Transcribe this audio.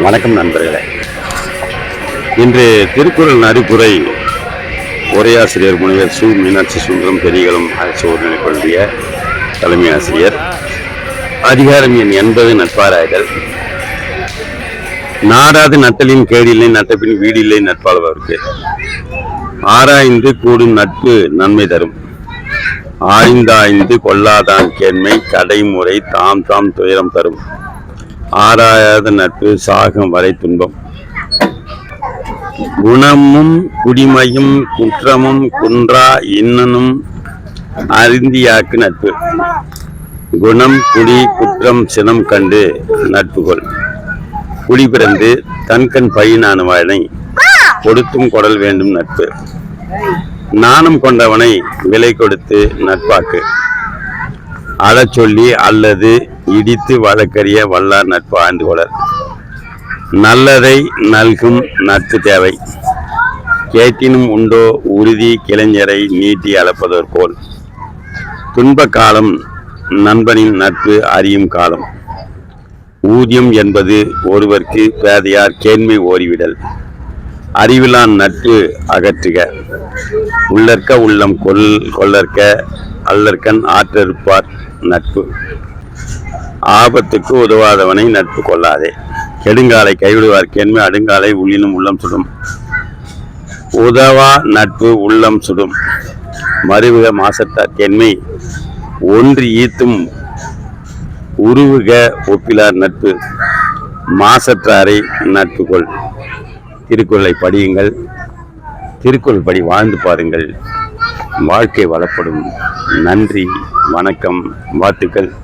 வணக்கம் நண்பர்களே. இன்று திருக்குறள் நறுக்குறை உரையாசிரியர் முனைவர் சு. மீனாட்சி சுந்தரம் பெரியகலம் அரசு பள்ளிய தலைமை ஆசிரியர். அதிகாரம் எண் எண்பது நட்பாராய்தல். நாடாது நட்டலின் கேடில்லை நட்டப்பின் வீடில்லை நட்பாளவருக்கு ஆராய்ந்து கூடும் நட்பு நன்மை தரும். ஆய்ந்தாய்ந்து கொள்ளாதான் கேண்மை கடைமுறை தாம் தாம் துயரம் தரும். ஆராயாத நட்பு சாகம் வரை துன்பம். குணமும் குடிமையும் குற்றமும் குன்றா இன்னனும் அருந்தியாக்கு நட்பு. குணம் குடி குற்றம் சினம் கண்டு நட்புகொள். குடி பிறந்து தன்கண் பையனானவனை கொடுத்தும் கொடல் வேண்டும் நட்பு. நாணம் கொண்டவனை விலை கொடுத்து நட்பாக்கு. அழச் சொல்லி அல்லது இடித்து வழக்கறிய வல்லார் நட்பு ஆய்ந்து கொளர். நல்லதை நல்கும் நட்பு தேவை. கேட்டினும் உண்டோ உறுதி கிளைஞரை நீட்டி அளப்பதோர் துன்ப காலம் நண்பனின் நட்பு அறியும் காலம். ஊதியம் என்பது ஒருவர்க்கு பேதையார் கேண்மை ஓரிவிடல். அறிவிலான் நட்பு அகற்றுக. உள்ளற்க உள்ளம் கொல் கொள்ளற்க அல்லற்கண் ஆற்றறுப்பார் நட்பு. ஆபத்துக்கு உதவாதவனை நட்பு கொள்ளாதே. கெடுங்காலை கைவிடுவார். கேண்மை அடுங்காலை உள்ளினும் உள்ளம் சுடும். உதவா நட்பு உள்ளம் சுடும். மறுவுக மாசத்தார் கேண்மை ஒன்று ஈத்தும் உருவுக ஒப்பிலார் நட்பு. மாசற்றாரை நட்பு கொள். திருக்குறளை படியுங்கள். திருக்குறள் படி வாழ்ந்து பாருங்கள். வாழ்க்கை வளப்படும். நன்றி வணக்கம் வாழ்த்துக்கள்.